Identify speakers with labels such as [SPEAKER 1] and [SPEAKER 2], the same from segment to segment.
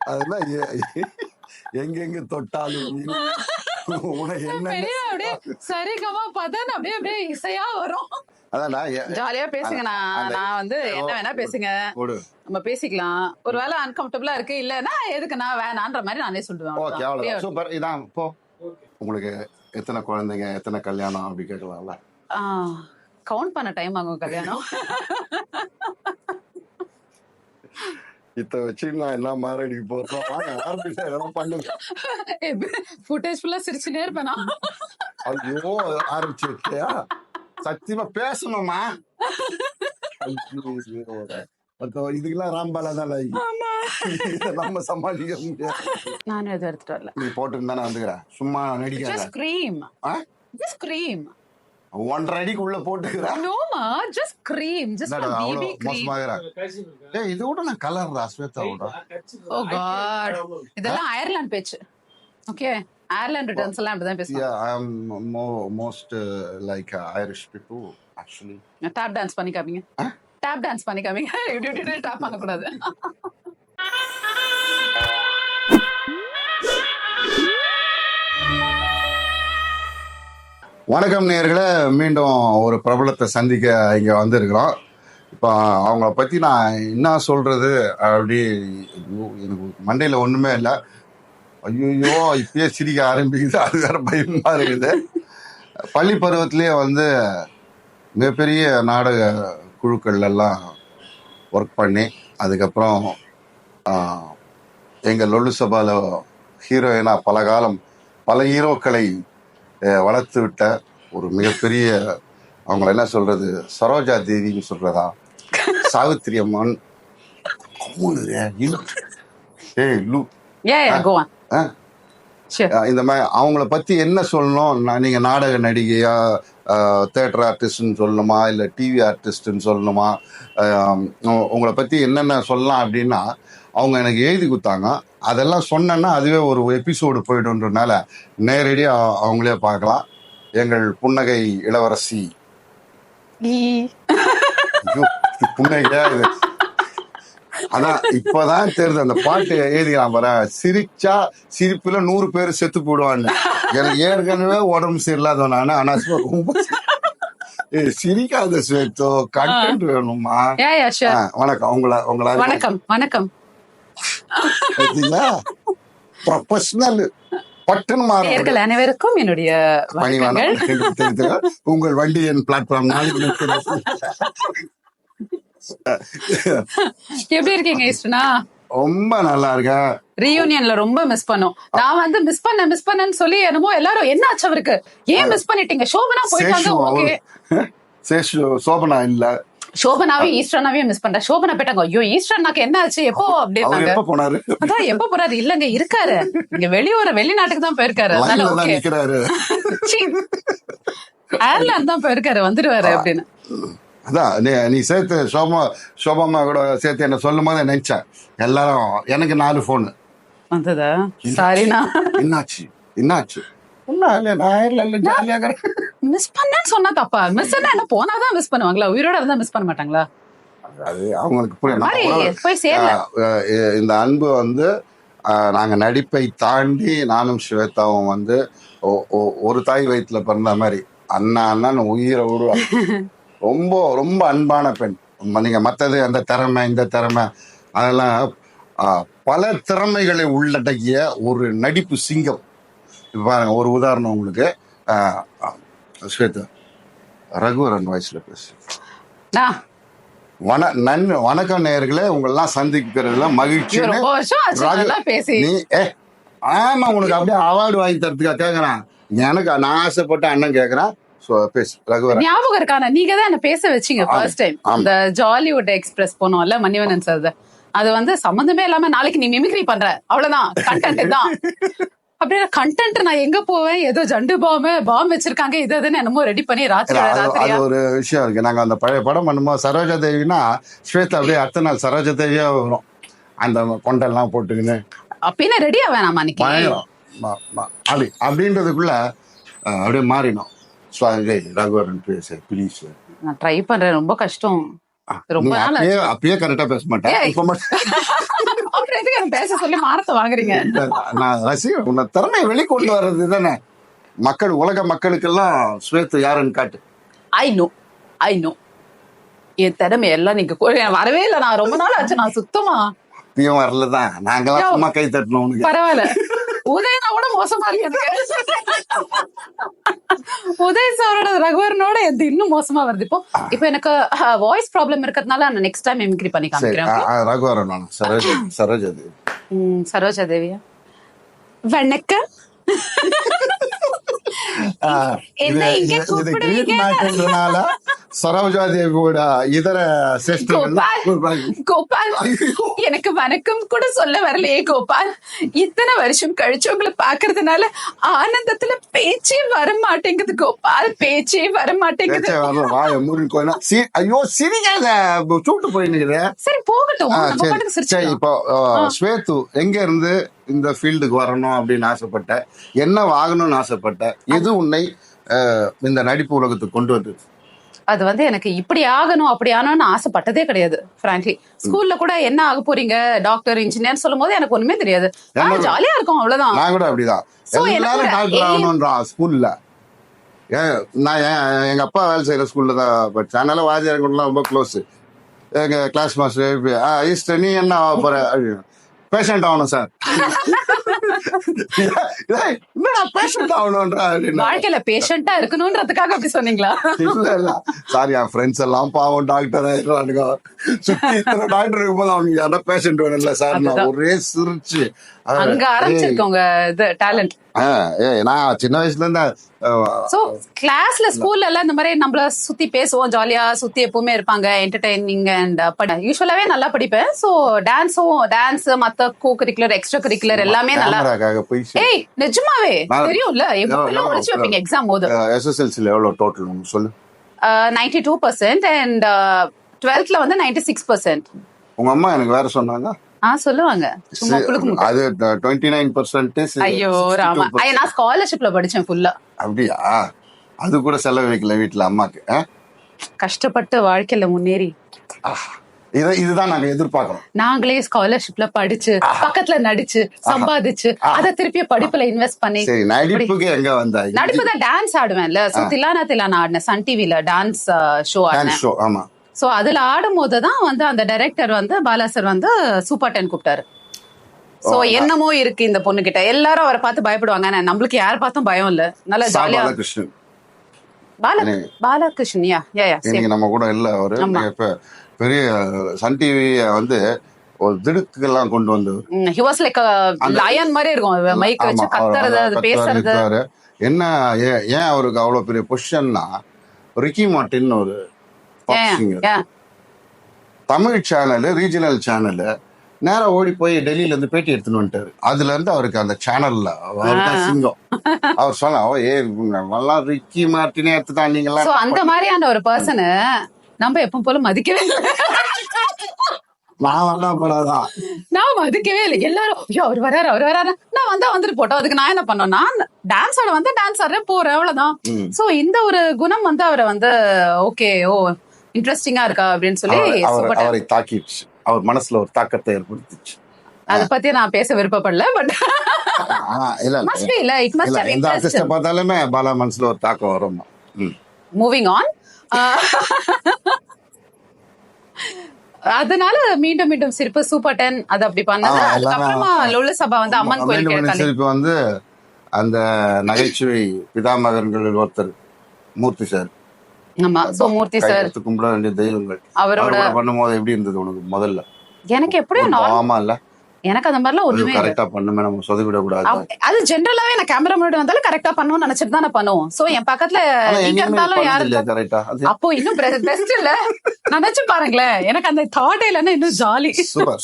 [SPEAKER 1] அதெல்லாம் எங்கெங்க தொட்டாலும்
[SPEAKER 2] சரிகமா பார்த்தா அப்படியே அப்படியே இசையா வரும்.
[SPEAKER 1] நான்
[SPEAKER 2] ஜாலியா பேசுங்கண்ணா நான் வந்து என்ன வேணா பேசுங்க. நம்ம பேசிக்கலாம். ஒருவேளை அன்கம்ஃபர்டபுளா இருக்கு இல்லன்னா எதுக்குண்ணா வேணான்ற மாதிரி நானே சொல்லுவேன்.
[SPEAKER 1] உங்களுக்கு எத்தனை குழந்தைங்க எத்தனை கல்யாணம் அப்படி கேட்கலாம்ல?
[SPEAKER 2] கவுண்ட் பண்ண டைம் ஆகும் கல்யாணம்.
[SPEAKER 1] இத்த வச்சு நான் என்ன மாறடி போறோம் வாங்க ஆரம்பிச்சா எதனா பண்ணுங்க.
[SPEAKER 2] ஃபுட்டேஜ் ஃபுல்லா சிரிச்சுனே இருப்பேனா?
[SPEAKER 1] ஐயோ ஆரம்பிச்சு சத்தியமா பேசணுமா? இதுக்கெல்லாம் ராம்பாலா தான் நம்ம சமாளிக்க முடியாது.
[SPEAKER 2] நான் எதுவும் எடுத்துட்டு வரல.
[SPEAKER 1] நீ போட்டுன்னு தானே வந்துக்கிற? சும்மா நடிக்காத.
[SPEAKER 2] கிரீம்? ஜஸ்ட் கிரீம்
[SPEAKER 1] ஒன்றரை அடிக்கு உள்ள போட்டுக்கிற?
[SPEAKER 2] நோமா just cream just baby cream
[SPEAKER 1] மோசமாகிற? ஏய் இது கூட நான் கலர்டா ஸ்வேதா விட
[SPEAKER 2] ஓ காட் இதெல்லாம் அயர்லாந்து பேச்சு ஓகே அயர்லாந்து ரிட்டர்ன்ஸ் எல்லாம் அப்படிதான் பேசுவாங்க.
[SPEAKER 1] more most uh, like uh, Irish people actually.
[SPEAKER 2] Tap dance பண்ணி காமிங்க டேப் டான்ஸ் பண்ணிக்காமீங்க. காமிங்க இப்படி
[SPEAKER 1] வணக்கம் நேர்களை. மீண்டும் ஒரு பிரபலத்தை சந்திக்க இங்கே வந்திருக்கிறோம். இப்போ அவங்கள பற்றி நான் என்ன சொல்கிறது அப்படி எனக்கு மண்டையில் ஒன்றுமே இல்லை. ஐயோ இப்பயே சிரிக்க ஆரம்பிக்குது. அது வேற பயமாக இருக்குது. பள்ளி பருவத்திலேயே வந்து மிகப்பெரிய நாடக குழுக்கள் எல்லாம் ஒர்க் பண்ணி அதுக்கப்புறம் ஆஹ், எங்க லொல்லு சபால ஹீரோயினா பல காலம் பல ஹீரோக்களை வளர்த்து விட்ட ஒரு மிகப்பெரிய அவங்கள என்ன சொல்றது சரோஜா தேவின்னு சொல்றதா? சாவித்திரி அம்மன். ஏய் லூ இந்த மாதிரி அவங்கள பத்தி என்ன சொல்லணும்? நான் நீங்க நாடக நடிகையா தேட்டர் ஆர்டிஸ்ட்னு சொல்லணுமா இல்ல டிவி ஆர்டிஸ்ட்னு சொல்லணுமா உங்களை பத்தி என்னென்ன சொல்லலாம் அப்படின்னா அவங்க எனக்கு எழுதி கொடுத்தாங்க. அதெல்லாம் சொன்னேன்னா அதுவே ஒரு எபிசோடு போயிடுன்றனால நேரடியா அவங்களே பார்க்கலாம். எங்கள் புன்னகை இளவரசி. புன்னகையா இது. அதான் இப்பதான் தெரியுது அந்த பாட்டு எழுதிக்கலாம் பாரு. சிரிச்சா சிரிப்புல நூறு பேர் செத்து போடுவான்னு. எனக்கு ஏற்கனவே உடம்பு சரியில்லாத நானு ஆனா சிரிக்காத ஸ்வேத்தோ கண்டென்ட் வேணுமா? வணக்கம். உங்களை உங்களை
[SPEAKER 2] வணக்கம் வணக்கம்.
[SPEAKER 1] ப்ரொஃபஷனல் பட்டுன்னு மாறும்
[SPEAKER 2] அனைவருக்கும் என்னுடைய
[SPEAKER 1] உங்கள் வண்டி என் பிளாட்ஃபார்ம் நாளைக்கு.
[SPEAKER 2] எப்படி இருக்கீங்க ஈஸ்டனா
[SPEAKER 1] ரொம்ப நல்லா இருக்கேன்
[SPEAKER 2] ரீயூனியன்ல ரொம்ப மிஸ் பண்ணோம். நான் வந்து மிஸ் பண்ண மிஸ் பண்ணேன்னு சொல்லி என்னமோ எல்லாரும் என்ன ஆச்சு அவருக்கு? ஏன் மிஸ் பண்ணிட்டீங்க? சோபனா போயிட்டாங்க ஓகே.
[SPEAKER 1] சோபனா இல்ல.
[SPEAKER 2] சோபனாவையும் ஈஸ்டர்னாவையும் மிஸ் பண்றேன். சோபனா போயிட்டாங்க ஐயோ ஈஸ்டர்னாக்கு என்ன ஆச்சு எப்போ அப்படின்னாங்க
[SPEAKER 1] எப்ப போனாரு?
[SPEAKER 2] அதான் எப்ப போறாரு? இல்லங்க இருக்காரு. இங்க வெளியூர வெளிநாட்டுக்கு தான் போயிருக்காரு. அதனால ஓகே. அயர்லாந்து தான் போயிருக்காரு வந்துருவாரு அப்படின்னு.
[SPEAKER 1] அதான் நீ நீ சேர்த்து சோபா சோபாமா கூட சேர்த்து என்ன சொல்லும் போது நினைச்சேன். எல்லாரும் எனக்கு நாலு போன்
[SPEAKER 2] வந்ததா? சாரிண்ணா
[SPEAKER 1] என்னாச்சு? என்னாச்சு?
[SPEAKER 2] மிஸ் பண்ணேன்னு சொன்னா தப்பா? மிஸ் என்ன போனாதான் மிஸ் பண்ணுவாங்களா? உயிரோட இருந்தா மிஸ் பண்ண மாட்டாங்களா?
[SPEAKER 1] அது அவங்களுக்கு அஹ் இந்த அன்பு வந்து ஆஹ் நாங்க நடிப்பை தாண்டி நானும் ஸ்வேதாவும் வந்து ஒரு தாய் வயிற்றுல பிறந்த மாதிரி அண்ணா அண்ணன் உயிரை விடுவாங்க ரொம்ப ரொம்ப அன்பான பெண். ம- நீங்க மத்தது அந்த திறமை இந்த திறமை அதெல்லாம் பல திறமைகளை உள்ளடக்கிய ஒரு நடிப்பு சிங்கம். இப்ப பாருங்க ஒரு உதாரணம் உங்களுக்கு. ஸ்வேதா ரகுவரன் வாய்ஸ்ல பேசு
[SPEAKER 2] நான்
[SPEAKER 1] வண நன் வணக்கம் நேயர்களே உங்களெல்லாம் சந்திக்கிறதுல மகிழ்ச்சி. நீ ஏ ஆமா உனக்கு அப்படியே அவார்டு வாங்கி தரதுக்கா கேக்குறான். எனக்கு நான் ஆசைப்பட்ட அண்ணன் ரகுவரன்
[SPEAKER 2] ஞாபகம் இருக்கான நீங்க தான் என்ன பேச வச்சீங்க ஃபர்ஸ்ட் டைம். இந்த ஜாலிவுட் எக்ஸ்பிரஸ் போனோம்ல மணிவனன் சார் அது வந்து சம்மந்தமே இல்லாம நாளைக்கு நீ மிமிக்ரி பண்ற. அவ்வளவுதான். கண்டென்ட் தான் அப்படியே கண்டென்ட் நான் எங்க போவேன்? ஏதோ ஜண்டு பாம் பாம் வச்சிருக்காங்க. இது அதுன்னு என்னமோ ரெடி பண்ணி ராத்திரி
[SPEAKER 1] அது ஒரு விஷயம் இருக்கு. நாங்க அந்த பழைய படம் பண்ணும்போது சரோஜா தேவினா ஸ்வேதா அப்படியே அடுத்த நாள் சரோஜா தேவியா வரும். அந்த கொண்டெல்லாம் போட்டுக்கின்னு.
[SPEAKER 2] அப்படின்னா ரெடியா வேணாமா அன்னைக்கு?
[SPEAKER 1] அப்படின்றதுக்குள்ள அப்படியே மாறினோம். அது ரகுவரன் பேச ப்ளீஸ்
[SPEAKER 2] நான் ட்ரை பண்றேன். ரொம்ப கஷ்டம். ரொம்ப
[SPEAKER 1] அப்பயே அப்பயே கரெக்டா பேச மாட்டேன். இப்ப மட்டும்
[SPEAKER 2] பேச சொல்லி மாறத்தை வாங்குறீங்க?
[SPEAKER 1] நான் ரசிகர் உன்னை திறமையை வெளிக்கொண்டு வர்றது தானே. மக்கள் உலக மக்களுக்கெல்லாம் ஸ்வேத்து யாருன்னு காட்டு.
[SPEAKER 2] ஐ நோ ஐ நோ என் திறமை எல்லாம் நீங்க வரவே இல்லை. நான் ரொம்ப நாள் ஆச்சு. நான் சுத்தமா
[SPEAKER 1] நீயும் வரலதான். நாங்கெல்லாம்
[SPEAKER 2] யோ.
[SPEAKER 1] சும்மா கை தட்டணும்
[SPEAKER 2] பரவாயில்ல. உதயனா கூட மோசமா இருக்கு. உதய் சாரோட ரகுவரனோட எது இன்னும் மோசமா வருது? இப்போ இப்போ எனக்கு வாய்ஸ் ப்ராப்ளம் இருக்கிறதுனால நான் நெக்ஸ்ட் டைம் எமிக்ரி பண்ணி காமிக்கிறேன்
[SPEAKER 1] ரகுவரன் சரோஜ் சரோஜ்
[SPEAKER 2] ம், சரோஜா தேவியா வணக்கம். என்ன இங்க கூப்பிடுவீங்க?
[SPEAKER 1] மேட்டர்னால சரோஜா தேவியோட இதர
[SPEAKER 2] கோபால் எனக்கு வணக்கம் கூட சொல்ல வரலையே கோபால். இத்தனை வருஷம் கழிச்சு உங்களை பாக்குறதுனால ஆனந்தத்துல பேச்சே வர மாட்டேங்குது கோபால் பேச்சே வர மாட்டேங்குது
[SPEAKER 1] ஐயோ சிரிக்காத சூட்டு போயினுக்குது.
[SPEAKER 2] சரி போகட்டும்.
[SPEAKER 1] இப்போ ஸ்வேத்து எங்க இருந்து இந்த ஃபீல்டுக்கு வரணும் அப்படின்னு ஆசைப்பட்ட என்ன வாங்கணும்னு ஆசைப்பட்ட எது உன்னை இந்த நடிப்பு உலகத்துக்கு கொண்டு வந்தது?
[SPEAKER 2] அது வந்து எனக்கு இப்படி ஆகணும் அப்படி ஆகணும்னு ஆசைப்பட்டதே கிடையாது ஃப்ராங்க்லி ஸ்கூல்ல கூட என்ன ஆக போறீங்க டாக்டர் இன்ஜினியர் சொல்லும் போது எனக்கு ஒண்ணுமே தெரியாது. ஜாலியா இருக்கும் அவ்வளவுதான்.
[SPEAKER 1] நான் கூட அப்படிதான். ஸ்கூல்ல நான் எங்க அப்பா வேலை செய்யற ஸ்கூல்ல தான் படிச்சேன். அதனால வாத்தியார் கூடலாம் ரொம்ப க்ளோஸ் எங்க கிளாஸ் மாஸ்டர் ஈஸ்டர் நீ என்ன ஆக போற? பேஷண்ட் ஆகணும் சார் என்னடா பேஷண்ட் ஆகணும்ன்றா
[SPEAKER 2] வாழ்க்கையில பேஷண்டா இருக்கணும்ன்றதுக்காக அப்படி சொன்னீங்களா?
[SPEAKER 1] இல்ல இல்ல. சாரி என் ஃப்ரெண்ட்ஸ் எல்லாம் பாவம் டாக்டர் ஆயிடுறானுங்க சுத்தி இத்தனை டாக்டர் இருக்கும்போது அவனுக்கு யாரா பேஷண்ட் வேணும் இல்ல சார் நான். ஒரே சிரிச்சு.
[SPEAKER 2] அங்க ஆரம்பிச்சிருக்கோங்க இது டேலண்ட்
[SPEAKER 1] நான் சின்ன வயசுல இருந்து
[SPEAKER 2] சோ கிளாஸ்ல ஸ்கூல்ல எல்லாம் இந்த மாதிரி நம்மள சுத்தி பேசுவோம் ஜாலியா சுத்தி எப்பவுமே இருப்பாங்க என்டர்டைனிங் அண்ட் யூஸ்வலாவே நல்லா படிப்பேன். சோ டான்ஸும் டான்ஸ் மத்த கோ கரிக்குலர் எக்ஸ்ட்ரா கரிக்குலர் எல்லாமே நல்லா ஏய் நிஜமாவே? தெரியும்ல?
[SPEAKER 1] எவ்வளவு-
[SPEAKER 2] முடிச்சு வைப்பீங்க எக்ஸாம் போது.
[SPEAKER 1] எஸ்எஸ்எல்சில எவ்வளவு டோட்டல் சொல்லு.
[SPEAKER 2] நைன்டி டூ பர்சன்ட் அண்ட் டுவெல்த்ல வந்து நைன்டி சிக்ஸ் பர்சன்ட்
[SPEAKER 1] உங்க அம்மா எனக்கு வேற சொன்னாங்க.
[SPEAKER 2] சொல்லுவாங்க.
[SPEAKER 1] அது டுவெண்ட்டி நைன் பர்சன்ட்
[SPEAKER 2] ஐயோ ராமா. நான் ஸ்காலர்ஷிப்ல படிச்சேன் ஃபுல்லா
[SPEAKER 1] அப்படியா? அது கூட செலவு வைக்கல வீட்டுல அம்மாக்கு?
[SPEAKER 2] கஷ்டப்பட்டு வாழ்க்கையில முன்னேறி.
[SPEAKER 1] இதுதான் நாங்க எதிர்பார்க்கிறோம்.
[SPEAKER 2] நாங்களே ஸ்காலர்ஷிப்ல படிச்சு பக்கத்துல நடிச்சு சம்பாதிச்சு அத திருப்பி படிப்புல இன்வெஸ்ட் பண்ணி.
[SPEAKER 1] சரி நடிப்புக்கு எங்க வந்தா
[SPEAKER 2] நடிப்பு தான் டான்ஸ் ஆடுவேன்ல. சோ தில்லானா தில்லானா ஆடினேன். சன் டிவில டான்ஸ் ஷோ ஆடினேன். சோ அதுல ஆடும் போதுதான் வந்து அந்த டைரக்டர் வந்து பாலா சார் வந்து சூப்பர் டென் கூப்பிட்டாரு சோ என்னமோ இருக்கு இந்த பொண்ணு கிட்ட எல்லாரும் அவரை பார்த்து பயப்படுவாங்க. ஆனா நம்மளுக்கு யார் பார்த்தும் பயம் இல்ல. நல்லா ஜாலியா
[SPEAKER 1] பாலகிருஷ்ணன்.
[SPEAKER 2] பால பாலகிருஷ்ணன் யா யா யா
[SPEAKER 1] இன்னைக்கு நம்ம கூட இல்ல அவரு. இப்ப பெரிய சன் டிவி வந்து ஒரு திடுக்கெல்லாம் கொண்டு வந்தவர்
[SPEAKER 2] ஹி வாஸ் லைக் லயன் மாதிரி இருக்கும். மைக் வச்சு கத்துறது அது பேசுறது.
[SPEAKER 1] என்ன ஏன் ஏன் அவருக்கு அவ்வளவு பெரிய பொசிஷன்னா ரிக்கி மார்டின் ஒரு
[SPEAKER 2] ஏன்
[SPEAKER 1] தமிழ் சேனல் ரீஜனல் சேனல் நேரா ஓடி போய் டெல்லியில இருந்து பேட்டி எடுத்துன்னு வந்துட்டாரு. அதுல இருந்து அவருக்கு அந்த சேனல்ல அவர் தான் சிங்கம். அவர் சொன்ன "ஓ, ஏ இவங்கெல்லாம் ரிக்கி மார்டினே எடுத்துட்டான் நீங்களாம்
[SPEAKER 2] சோ அந்த மாதிரியான ஒரு பர்சனை நம்ம எப்பவும் போல மதிக்கவே இல்லை.
[SPEAKER 1] நான் படாதான்
[SPEAKER 2] நான் மதிக்கவே இல்லை. எல்லாரும் ஐயோ அவர் வராரு அவர் வராரு. நான் வந்தா வந்துட்டு போட்டோம். அதுக்கு நான் என்ன பண்ணோம்? நான் டான்ஸ் ஆட வந்தா டான்ஸ் ஆடுறேன் போறேன் அவ்வளவுதான். சோ இந்த ஒரு குணம் வந்து அவரை வந்து ஓகே ஓ இன்ட்ரெஸ்டிங்கா இருக்கா அப்படின்னு சொல்லி
[SPEAKER 1] அவர் தாக்கிடுச்சு. அவர் மனசுல ஒரு தாக்கத்தை ஏற்படுத்திச்சு
[SPEAKER 2] அதை பத்தி நான் பேச விருப்பப்படல பட்
[SPEAKER 1] இல்ல இல்ல. எந்த ஆர்டிஸ்ட பார்த்தாலுமே பாலா மனசுல ஒரு தாக்கம் வரும்.
[SPEAKER 2] மூவிங் ஆன் அதனால மீண்டும் மீண்டும் சிரிப்பு சூப்பர் டென் அது அப்படி
[SPEAKER 1] எல்லாமே-
[SPEAKER 2] அதுக்கப்புறமா சபா வந்து அம்மன் கோயில்
[SPEAKER 1] சிரிப்பு வந்து அந்த நகைச்சுவை பிதாமகன்களில் ஒருத்தர் மூர்த்தி சார்.
[SPEAKER 2] ஆமா. சோ மூர்த்தி சார்
[SPEAKER 1] கும்பிட வேண்டிய தெய்வங்கள்.
[SPEAKER 2] அவரோட
[SPEAKER 1] பண்ணும்போது எப்படி இருந்தது உனக்கு முதல்ல?
[SPEAKER 2] எனக்கு எப்படியும்
[SPEAKER 1] ஆமா இல்ல?
[SPEAKER 2] எனக்கு அந்த மாதிரிலாம் ஒண்ணுமே.
[SPEAKER 1] கரெக்டா பண்ணுமே நம்ம சொதவிட கூடாது
[SPEAKER 2] அவ- அது ஜென்ரலாவே நான் கேமரா முன்னாடி வந்தாலும் கரெக்டா பண்ணுவோம்னு நினைச்சிட்டு தான் நான் பண்ணுவோம். சோ என் பக்கத்துல இருந்தாலும் யாரு அப்போ இன்னும் பெஸ்ட் இல்ல. நினைச்சு பாருங்களேன். எனக்கு அந்த தாட் இல்லைன்னா இன்னும் jolly
[SPEAKER 1] super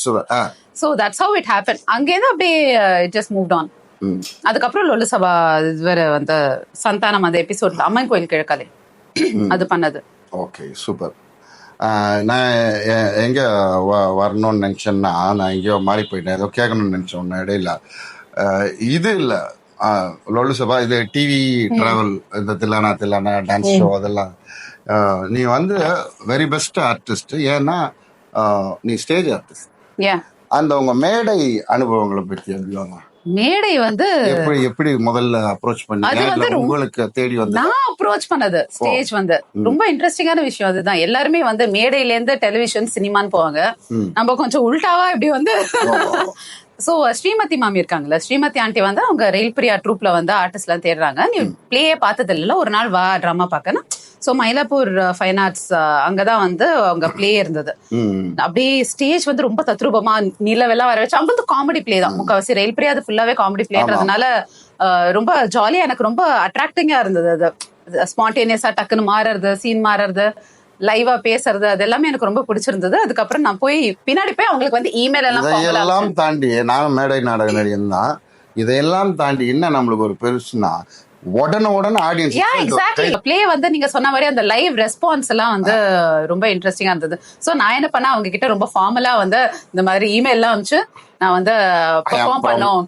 [SPEAKER 2] so that's how it happen அங்கேருந்து அப்படியே ஜஸ்ட் மூவ் ஆன்
[SPEAKER 1] ம்.
[SPEAKER 2] அதுக்கப்புறம் லொல்லு சபா வேற வந்து சந்தானம் அந்த எபிசோட் அம்மன் கோயில் கிழக்காலே. அது பண்ணது.
[SPEAKER 1] ஓகே சூப்பர் நான் எங்க வ- வரணும்னு நினைச்சேன்னா நான் எங்கேயோ மாறி போயிட்டேன். ஏதோ கேட்கணும்னு நினைச்சேன் ஒன்று இடையில. இது இல்ல. லொல்லு சபா இது டிவி டிராவல் இந்த தில்லானா தில்லானா டான்ஸ் ஷோ அதெல்லாம். நீ வந்து வெரி பெஸ்ட் ஆர்டிஸ்ட் ஏன்னா நீ ஸ்டேஜ் ஆர்டிஸ்ட் அந்த உங்க மேடை அனுபவங்களை பத்தி எப்படிவாங்க
[SPEAKER 2] மேடை வந்து
[SPEAKER 1] எப்படி எப்படி முதல்ல அப்ரோச் பண்ணீங்க? உங்களுக்கு தேடி வந்து
[SPEAKER 2] நான் அப்ரோச் பண்ணது ஸ்டேஜ் வந்து. ரொம்ப இன்ட்ரெஸ்டிங்கான விஷயம் அதுதான். எல்லாருமே வந்து மேடையில இருந்து டெலிவிஷன் சினிமான்னு போவாங்க. நம்ம கொஞ்சம் உல்டாவா இப்படி வந்து சோ ஸ்ரீமதி மாமி இருக்காங்கல்ல ஸ்ரீமதி ஆண்டி வந்து அவங்க ரயில் பிரியா ட்ரூப்ல வந்து ஆர்டிஸ்ட் எல்லாம் தேடுறாங்க. நீ பிளேயே பார்த்தது இல்ல ஒரு நாள் வா ட்ராமா பார்க்கணும் சோ மயிலாப்பூர் ஃபைன் ஆர்ட்ஸ் அங்கதான் வந்து அவங்க பிளே இருந்தது. அப்படியே ஸ்டேஜ் வந்து ரொம்ப தத்ரூபமா நிலவெல்லாம் வர வச்சு அவங்க காமெடி பிளே தான். முக்காவாசி ரயில் பிரியா அது ஃபுல்லாவே காமெடி பிளேன்றதுனால ரொம்ப ஜாலியா எனக்கு ரொம்ப அட்ராக்டிங்கா இருந்தது அது. ஸ்பான்டேனியஸா டக்குன்னு மாறுறது சீன் மாறுறது லைவா பேசுறது அது எல்லாமே எனக்கு ரொம்ப பிடிச்சிருந்தது. அதுக்கப்புறம் நான் போய் பின்னாடி போய் அவங்களுக்கு வந்து இமெயில் எல்லாம்
[SPEAKER 1] தாண்டி நானும் மேடை நாடக நடிகன் தான் இதையெல்லாம் தாண்டி என்ன நம்மளுக்கு ஒரு பெருசுனா உடனே உடனே
[SPEAKER 2] யா எக்ஸாக்ட்லி
[SPEAKER 1] ஆடியன்ஸ்
[SPEAKER 2] ப்ளே வந்து நீங்க சொன்ன மாதிரி அந்த லைவ் ரெஸ்பான்ஸ் எல்லாம் வந்து ரொம்ப இன்ட்ரெஸ்டிங்கா இருந்தது. சோ நான் என்ன பண்ணேன்? அவங்க கிட்ட ரொம்ப ஃபார்மலா வந்து இந்த மாதிரி இமெயில் எல்லாம் அனுப்பிச்சு நான் வந்து பெர்ஃபார்ம் பண்ணோம்.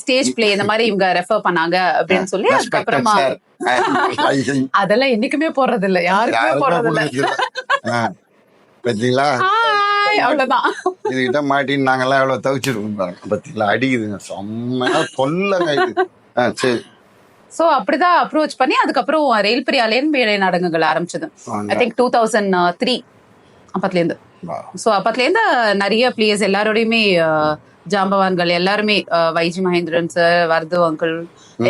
[SPEAKER 2] ஸ்டேஜ் ப்ளே இந்த மாதிரி இவங்க ரெஃபர் பண்ணாங்க அப்படின்னு சொல்லி அதுக்கப்புறமா அதெல்லாம் என்னைக்குமே போடுறது இல்ல யாருக்குமே போடுறது இல்ல
[SPEAKER 1] பார்த்தீங்களா
[SPEAKER 2] ஹாய் அவ்வளவுதான்.
[SPEAKER 1] இதுகிட்ட மாட்டின்னு நாங்கெல்லாம் எவ்வளவு தவிச்சிருக்கோம் பாருங்க. பார்த்தீங்களா அடிக்குதுங்க. செம்மையா கொல்லங்க இது. சரி.
[SPEAKER 2] சோ அப்படிதான் அப்ரோச் பண்ணி அதுக்கப்புறம் ரயில் பிரியாலேன்னு மேடை நாடகங்கள் ஆரம்பிச்சது. I think two thousand three அப்பத்துல இருந்து
[SPEAKER 1] வா.
[SPEAKER 2] ஸோ அப்பத்துலேருந்து நிறைய பிளேயர்ஸ் எல்லாரோடையுமே ஜாம்பவான்கள் எல்லாருமே வைஜி மகேந்திரன் சார் வர்து அங்கிள்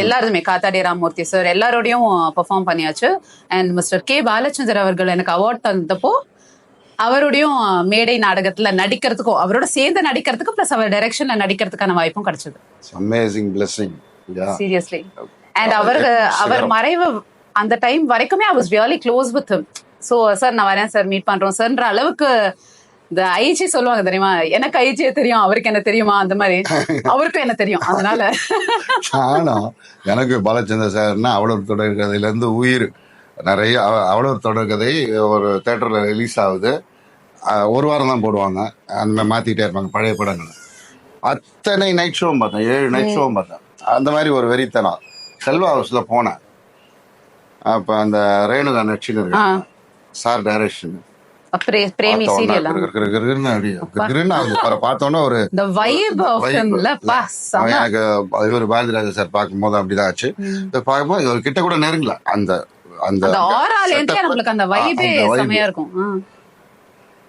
[SPEAKER 2] எல்லாருமே காத்தாடி ராமூர்த்தி சார் எல்லாரோடையும் பெர்ஃபார்ம் பண்ணியாச்சு. அண்ட் மிஸ்டர் கே பாலச்சந்தர் அவர்கள் எனக்கு அவார்ட் தந்தப்போ அவரோடையும் மேடை நாடகத்துல நடிக்கிறதுக்கும் அவரோட சேர்ந்து நடிக்கிறதுக்கு ப்ளஸ் அவர் டைரக்ஷன்ல நடிக்கிறதுக்கான வாய்ப்பும் கிடைச்சது.
[SPEAKER 1] அமேசிங் பிளெஸிங்
[SPEAKER 2] சீரியஸ்லி அண்ட் அவருக்கு அவர் மறைவு அந்த டைம் வரைக்குமே I was really close with Cho sir நான் வரேன் சார் மீட் பண்றோம் சார்ன்ற அளவுக்கு இந்த ஐஜி சொல்லுவாங்க தெரியுமா? எனக்கு ஐஜியே தெரியும் அவருக்கு என்ன தெரியுமா? அந்த மாதிரி. அவருக்கும் என்ன தெரியும்? அதனால.
[SPEAKER 1] ஆனா எனக்கு பாலச்சந்திர சார்னா அவ்வளவு தொடர் கதையில இருந்து உயிர். நிறைய அவ- அவ்வளவு தொடர் கதை ஒரு தேட்டர்ல ரிலீஸ் ஆகுது. ஒரு வாரம் தான் போடுவாங்க. அந்த மாதிரி மாத்திட்டே இருப்பாங்க பழைய படங்கள். அத்தனை நைட் ஷோவும் பார்த்தேன். ஏழு நைட் ஷோவும் பார்த்தேன். அந்த மாதிரி ஒரு வெறித்தனம். செல்வா ஹவுஸ்ல போனேன். அப்ப அந்த ரேணுகா இருக்கு சார் டைரக்ஷன்.
[SPEAKER 2] பிரே- பிரேமி சீரியல்
[SPEAKER 1] பார்த்தோன்னா ஒரு எனக்கு இவர் பாரதிராஜா சார் பார்க்கும்போது அப்படிதான் ஆச்சு. பார்க்கும்போது இவர் கிட்ட கூட நெருங்கல. அந்த அந்த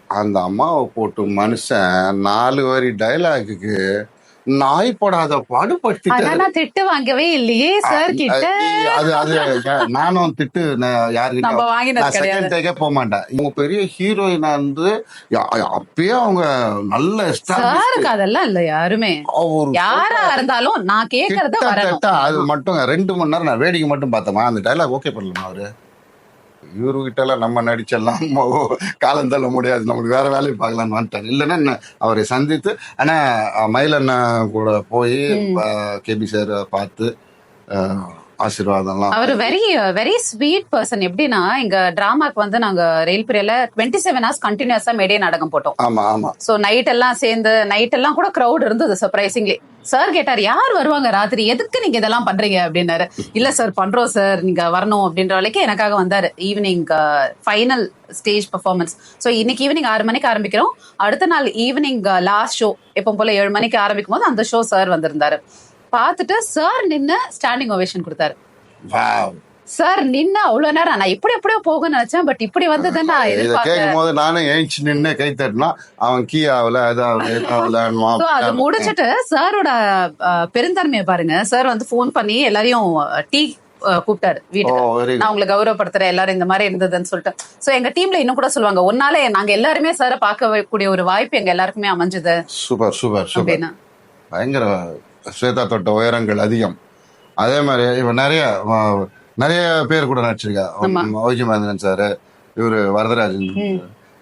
[SPEAKER 2] அந்த
[SPEAKER 1] அம்மாவை போட்டு மனுஷன் நாலு வரி டயலாக்குக்கு நாய் படாத
[SPEAKER 2] நான் திட்டு வாங்கவே இல்லையே சார் கிட்ட.
[SPEAKER 1] அது அது நானும் திட்டு யாருக்கிட்ட செகண்ட் டேக்கே போக மாட்டேன். இவங்க பெரிய ஹீரோயினா இருந்து அப்பயே அவங்க நல்ல.
[SPEAKER 2] சாருக்கு அதெல்லாம் இல்ல யாருமே. யாரா இருந்தாலும் நான் கேக்குறத
[SPEAKER 1] அது மட்டும் ரெண்டு மணி நேரம் நான் வேடிக்கை மட்டும் பார்த்தோமா அந்த டைலாக் ஓகே பண்ணலாமா அவரு? இவருகிட்ட எல்லாம் நம்ம நடிச்செல்லாம் காலம் தள்ள முடியாது. நமக்கு வேற வேலையை பார்க்கலாம்னு வந்துட்டார். இல்லைன்னா அவரை சந்தித்து ஆனா மயிலண்ணா கூட போய் கேபி சார் பார்த்து ஆசீர்வாதம்லாம்.
[SPEAKER 2] அவர் வெரி வெரி ஸ்வீட் பர்சன் எப்படின்னா எங்க டிராமாக்கு வந்து நாங்க ரயில் பிரியில டுவெண்ட்டி செவன் ஹவர்ஸ் கண்டினியூஸா மேடே நாடகம் போட்டோம்.
[SPEAKER 1] ஆமா ஆமா.
[SPEAKER 2] சோ நைட் எல்லாம் சேர்ந்து நைட் எல்லாம் கூட crowd இருந்தது சர்ப்ரைசிங்லி சார் கேட்டார் யார் வருவாங்க ராத்திரி? எதுக்கு நீங்க இதெல்லாம் பண்றீங்க? அப்படின்னாரு. இல்ல சார் பண்றோம் சார் நீங்க வரணும். அப்படின்ற வரைக்கும் எனக்காக வந்தாரு. Evening final stage performance so இன்னைக்கு ஈவினிங் ஆறு மணிக்கு ஆரம்பிக்கிறோம். அடுத்த நாள் ஈவினிங் லாஸ்ட் ஷோ எப்போ போல ஏழு மணிக்கு ஆரம்பிக்கும் போது அந்த ஷோ சார் வந்திருந்தாரு. பார்த்துட்டு சார் நின்னு ஸ்டாண்டிங் ஓவேஷன் கொடுத்தாரு. சார் நின்னு அவ்வளவு நேரம் நான் இப்படி எப்படியோ போகும்னு நினைச்சேன் பட் இப்படி வந்ததுன்னு நான்
[SPEAKER 1] கேட்கும் போது நானும் எழுச்சி நின்று கை தட்டினா அவன் கீ ஆகல அது ஆகல
[SPEAKER 2] முடிச்சிட்டு சாரோட பெருந்தன்மையை பாருங்க. சார் வந்து ஃபோன் பண்ணி எல்லாரையும் டீ கூப்பிட்டாரு வீட்டுக்கு. நான் உங்களை கௌரவப்படுத்துறேன் எல்லாரும் இந்த மாதிரி இருந்ததுன்னு சொல்லிட்டு. சோ எங்க டீம்ல இன்னும் கூட சொல்லுவாங்க ஒன்னாலே நாங்க எல்லாருமே சாரை பார்க்க கூடிய ஒரு வாய்ப்பு எங்க எல்லாருக்குமே அமைஞ்சது.
[SPEAKER 1] Super super super. பயங்கர ஸ்வேதா தொட்ட உயரங்கள் அதிகம். அதே மாதிரி இப்ப நிறைய நிறைய பேர் கூட நடிச்சிருக்கா. ஓஜி மகேந்திரன் சார் இவரு வரதராஜன்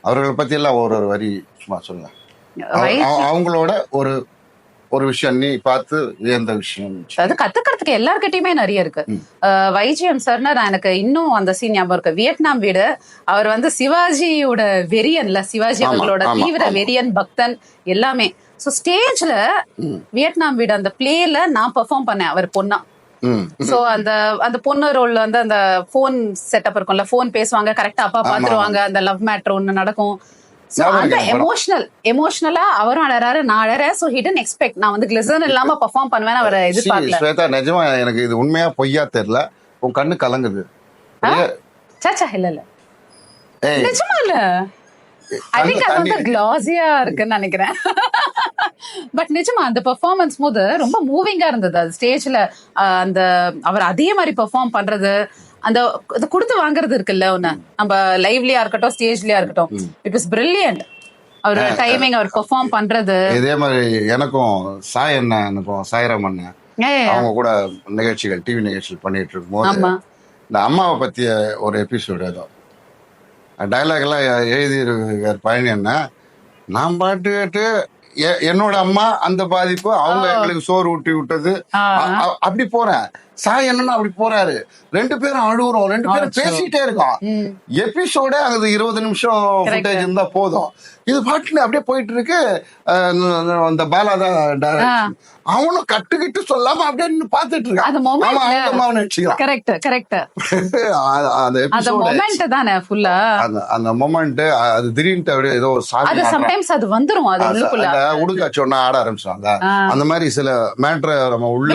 [SPEAKER 1] அவர்களை பத்தி எல்லாம் ஒரு ஒரு வரி சும்மா சொல்லுங்க. அவங்களோட ஒரு ஒரு விஷயம் நீ பார்த்து வியந்த விஷயம்
[SPEAKER 2] அது கத்துக்கிறதுக்கு எல்லார்கிட்டயுமே நிறைய இருக்கு. வைஜிஎம் சார்னா நான் எனக்கு இன்னும் அந்த சீன் ஞாபகம் இருக்கு. வியட்நாம் வீடு அவர் வந்து சிவாஜியோட வெறியன்ல சிவாஜி அவர்களோட
[SPEAKER 1] ஆமா,
[SPEAKER 2] தீவிர. வெறியன் பக்தன் எல்லாமே. சோ ஸ்டேஜ்ல வியட்நாம் வீடு அந்த பிளேல நான் பெர்ஃபார்ம் பண்ணேன். அவர் பொண்ணா. சோ அந்த அந்த பொண்ணு ரோல்ல வந்து அந்த போன் செட்டப் இருக்கும்ல போன் பேசுவாங்க கரெக்டா அப்பா பாத்துருவாங்க அந்த லவ் மேட்டர் ஒண்ணு நடக்கும். எமோஷனல் எமோஷனலா அவரும் அழறாரு நான் அழற சோ ஹிடன் எக்ஸ்பெக்ட் நான் வந்து கிளிசன் இல்லாம பெர்ஃபார்ம் பண்ணுவேன் அவரை எதிர்பார்க்கல.
[SPEAKER 1] ஸ்வேதா நிஜமா எனக்கு இது உண்மையா பொய்யா தெரியல. உன் கண்ணு கலங்குது.
[SPEAKER 2] சாச்சா இல்ல இல்ல. நிஜமா இல்ல? ஐ திங்க் அது வந்து கிளாஸியா இருக்குன்னு நினைக்கிறேன். பட் நிஜமா அந்த பெர்ஃபார்மன்ஸ் போது ரொம்ப மூவிங்கா இருந்தது. அது ஸ்டேஜ்ல அந்த அவர் அதே மாதிரி பெர்ஃபார்ம் பண்றது அந்த இது கொடுத்து வாங்குறது இருக்குல்ல ஒண்ணு. நம்ம லைவ்லியா இருக்கட்டும் ஸ்டேஜ்லயா இருக்கட்டும். இட் வாஸ் பிரில்லியன்ட் அவர் டைமிங் அவர் பெர்ஃபார்ம் பண்றது.
[SPEAKER 1] இதே மாதிரி எனக்கும் சாய் அண்ணன் எனக்கும் சாய்ராம் அண்ணன். அவங்க கூட நிகழ்ச்சிகள் டிவி நிகழ்ச்சிகள் பண்ணிட்டு இருக்கும்போது
[SPEAKER 2] ஆமா.
[SPEAKER 1] இந்த அம்மாவை பத்திய ஒரு எபிசோடு ஏதோ. டைலாக் எல்லாம் எழுதி பழனி அண்ணன். நான் பாட்டு கேட்டு என்னோட அம்மா அந்த பாதிப்பு அவங்க எங்களுக்கு சோறு ஊட்டி விட்டது. அப்படி போறேன். சாய் என்னன்னா அப்படி போறாரு ரெண்டு பேரும் அழுகுறோம் ரெண்டு பேரும். பேசிட்டே இருக்கோம். எபிசோடே அது இருபது நிமிஷம். ஃபுட்டேஜ் இருந்தா போதும் இது பாட்டுல அப்படியே போயிட்டு இருக்கு அந்த- பாலா தான். அவனும் கட்டுக்கிட்டு சொல்லாம அப்படியே பாத்துட்டு இருக்கான்
[SPEAKER 2] கரெக்ட் கரெக்ட்
[SPEAKER 1] அந்த
[SPEAKER 2] மொமெண்ட் தானே ஃபுல்லா
[SPEAKER 1] அந்த மொமெண்ட் அது திடீர்னு அப்படியே ஏதோ ஆடுறான்.
[SPEAKER 2] சம்டைம்ஸ் அது வந்துரும் அது உள்ளுக்குள்ள
[SPEAKER 1] உடுக்காச்சு ஒன்னா ஆட ஆரம்பிச்சாங்க. அந்த மாதிரி சில மேட்ரு நம்ம உள்ள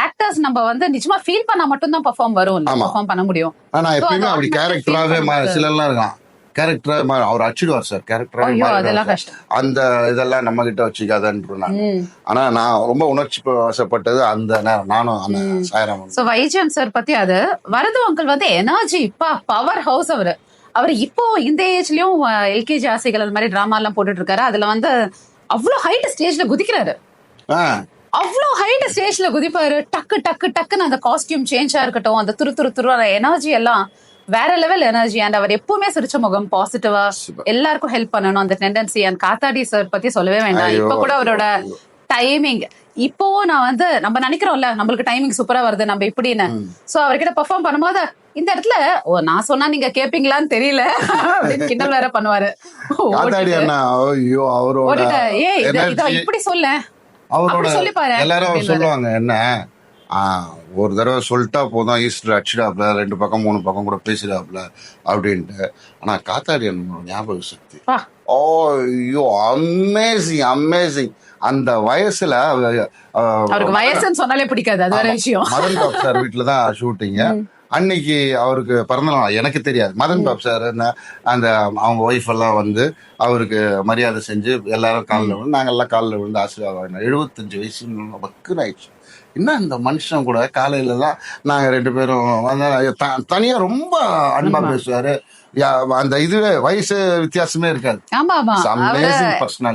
[SPEAKER 2] ஆக்டர்ஸ் நம்ம வந்து நிஜமா ஃபீல் பண்ணா மட்டும் தான் பெர்ஃபார்ம் வரும். பெர்ஃபார்ம் பண்ண முடியும்.
[SPEAKER 1] ஆனா எப்பயுமே அப்படி கேரக்டராவே
[SPEAKER 2] feel பண்ணுது.
[SPEAKER 1] சில எல்லாம் இருக்கான் கேரக்டர் அவர் அடிச்சிடுவார் சார்.
[SPEAKER 2] கஷ்டம்.
[SPEAKER 1] அந்த இதெல்லாம் நம்ம கிட்ட
[SPEAKER 2] ம்.
[SPEAKER 1] ஆனா நான் ரொம்ப உணர்ச்சி வசப்பட்டது அந்த நேரம். நானும் அந்த சாயராமன்
[SPEAKER 2] சோ வைஜிஎம் சார் பத்தி அது வரது அங்கிள் வந்து எனர்ஜி பா பவர் ஹவுஸ் அவரு. அவர் இப்போ இந்த ஏஜ்லயும் எல்கேஜி ஆசைகள் அந்த மாதிரி டிராமா எல்லாம் போட்டுட்டு இருக்காரு. அதுல வந்து அவ்வளவு ஹைட் ஸ்டேஜ்ல குதிக்கிறாரு.
[SPEAKER 1] ஆ,
[SPEAKER 2] அவ்வளவு ஹைட் ஸ்டேஜ்ல குதிப்பாரு. டக்கு டக்கு டக்குன்னு அந்த காஸ்டியூம் சேஞ்சா இருக்கட்டும் அந்த துரு துரு துரு எனர்ஜி எல்லாம் வேற லெவல் எனர்ஜி அண்ட் அவர் எப்பவுமே சிரிச்ச முகம் பாசிட்டிவா. எல்லாருக்கும் ஹெல்ப் பண்ணணும். அந்த டெண்டன்சி அண்ட் காத்தாடி சார் பத்தி சொல்லவே வேண்டாம். இப்ப கூட அவரோட டைமிங் இப்போ நான் வந்து நம்ம நினைக்கிறோம்ல நம்மளுக்கு டைமிங் சூப்பரா வருது நம்ம இப்படின்னு. சோ அவர்கிட்ட பெர்ஃபார்ம் பண்ணும்போது இந்த இடத்துல ஓ நான் சொன்னா நீங்க கேப்பீங்களான்னு தெரியல. கிண்டல் வேற பண்ணுவாரு.
[SPEAKER 1] அவரோட
[SPEAKER 2] ஏய் இப்படி சொல்ல.
[SPEAKER 1] அவரோட எல்லாரும். சொல்லுவாங்க என்ன? ஒரு தடவை சொல்லிட்டா போதும் ஈஸ்டர் அடிச்சிடாப்ல ரெண்டு பக்கம் மூணு பக்கம் கூட பேசிடாப்ல அப்படின்ட்டு. ஆனா காத்தாடி அண்ணனோட ஞாபக சக்தி. ஓ ஐயோ அமேசிங் அமேசிங் அந்த வயசுல
[SPEAKER 2] வயசுன்னு சொன்னாலே பிடிக்காது அது வேற விஷயம்.
[SPEAKER 1] மதன் சார் வீட்டுல தான் ஷூட்டிங்க அன்னைக்கு அவருக்கு பிறந்த நாள். எனக்கு தெரியாது. மதன் பாப் சார் அந்த அவங்க ஒய்ஃப் எல்லாம் வந்து அவருக்கு மரியாதை செஞ்சு எல்லாரும் காலில் விழுந்து நாங்க எல்லாம் காலில் விழுந்து ஆசீர்வாதம் எழுபத்தஞ்சு வயசு பக்குன்னு ஆயிடுச்சு. என்ன இந்த மனுஷன் கூட காலையில தான் நாங்க ரெண்டு பேரும் வந்து த- தனியா ரொம்ப அன்பா பேசுவாரு. அந்த இதுவே வயசு வித்தியாசமே இருக்காது.
[SPEAKER 2] ஆமா ஆமா.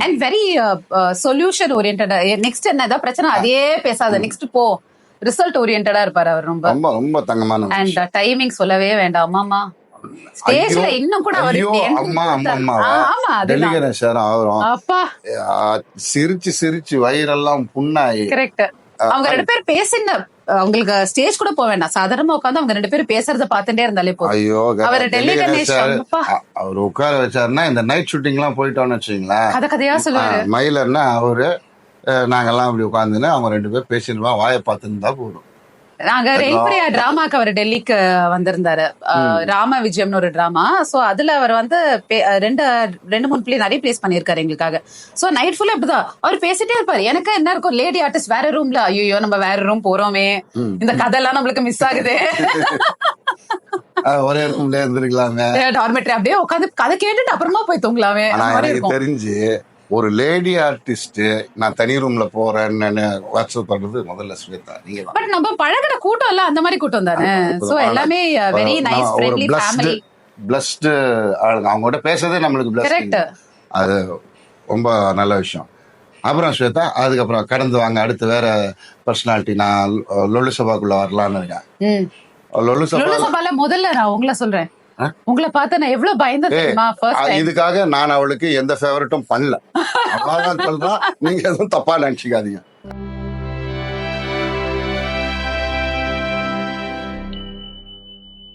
[SPEAKER 2] வெரி சொல்யூஷன் ஓரியன்டா நெக்ஸ்ட் என்ன ஏதாவது பிரச்சனை? அதே பேசாத. நெக்ஸ்ட் போ. ரிசல்ட் ஓரியன்டா இருப்பாரு அவர் ரொம்ப.
[SPEAKER 1] ரொம்ப ரொம்ப தங்கமான
[SPEAKER 2] அண்ட். டைமிங் சொல்லவே வேண்டாம். ஆமா ஸ்டேஜ்ல இன்னும் கூட அவர்
[SPEAKER 1] அம்மா, அம்மா,
[SPEAKER 2] ஆமா
[SPEAKER 1] டெலிகரன் சார் அவரும்
[SPEAKER 2] அப்பா.
[SPEAKER 1] சிரிச்சு சிரிச்சு வயிறெல்லாம் புண்ணாயி.
[SPEAKER 2] கரெக்ட் அவங்க ரெண்டு பேரும் பேசின அவங்களுக்கு ஸ்டேஜ் கூட போக வேண்டாம். சாதாரணமா உட்காந்து அவங்க ரெண்டு பேரும் பேசுறத பார்த்துட்டே இருந்தாலே போதும்.
[SPEAKER 1] ஐயோ
[SPEAKER 2] அவர் டெல்லி கணேஷ்.
[SPEAKER 1] அவர் உட்கார வச்சாருன்னா இந்த நைட் ஷூட்டிங் எல்லாம் போயிட்டோம்னு வச்சுங்களேன்
[SPEAKER 2] கதை கதையா சொல்லுவாரு.
[SPEAKER 1] மயிலர்னா அவரு நாங்கெல்லாம் அப்படி உட்காந்துன்னு அவங்க ரெண்டு பேரும் பேசிடுவோம் வாயை பார்த்துன்னு தான் போடும்
[SPEAKER 2] நாங்க ரெயில்பிரியா டிராமாக்கு அவர் டெல்லிக்கு வந்திருந்தாரு. ராம விஜயம்னு ஒரு டிராமா. சோ அதுல அவர் வந்து ரெண்டு ரெண்டு மூணு பிளே நிறைய பிளேஸ் பண்ணிருக்காரு எங்களுக்காக. சோ நைட் ஃபுல்லா இப்படிதான். அவர் பேசிட்டே இருப்பாரு. எனக்கு என்ன இருக்கும்? லேடி ஆர்டிஸ்ட் வேற ரூம்ல ஐயோ நம்ம வேற ரூம் போறோமே. இந்த கதையெல்லாம் நம்மளுக்கு மிஸ் ஆகுது.
[SPEAKER 1] ஒரே ரூம்ல இருந்திருக்கலாமே.
[SPEAKER 2] டார்மெட்ரி அப்படியே உட்காந்து கதை கேட்டுட்டு அப்புறமா போய் தூங்கலாமே.
[SPEAKER 1] தெரிஞ்சு ஒரு லேடி ஆர்டிஸ்ட் நான் தனி ரூம்ல போறேன்னு வாட்ஸ்அப் பண்றது முதல்ல ஸ்வேதா நீங்க
[SPEAKER 2] பட் நம்ம பழகுற கூட்டம் எல்லாம் அந்த மாதிரி கூட்டம் தானே? சோ எல்லாமே very nice friendly family
[SPEAKER 1] blessed ஆளுங்க. அவங்க கூட பேசுறதே நம்மளுக்கு பிளஸ்ட் அது ரொம்ப நல்ல விஷயம். அப்புறம் ஸ்வேதா அதுக்கப்புறம் கடந்து வாங்க அடுத்து வேற பர்சனாலிட்டி நான் லொல்லு சபாக்குள்ள வரலான்னு இருக்கேன். லொல்லு சபா
[SPEAKER 2] லொல்லு சபால முதல்ல நான் உங்களை சொல்றேன்? உங்களை பார்த்து நான் எவ்வளவு பயந்தேன்
[SPEAKER 1] ஏய்,
[SPEAKER 2] தெரியுமா?
[SPEAKER 1] இதுக்காக நான் அவளுக்கு எந்த ஃபேவரட்டும் பண்ணல. அவ்வளவுதான் சொல்றான் நீங்க எதுவும் தப்பா நினைச்சுக்காதீங்க.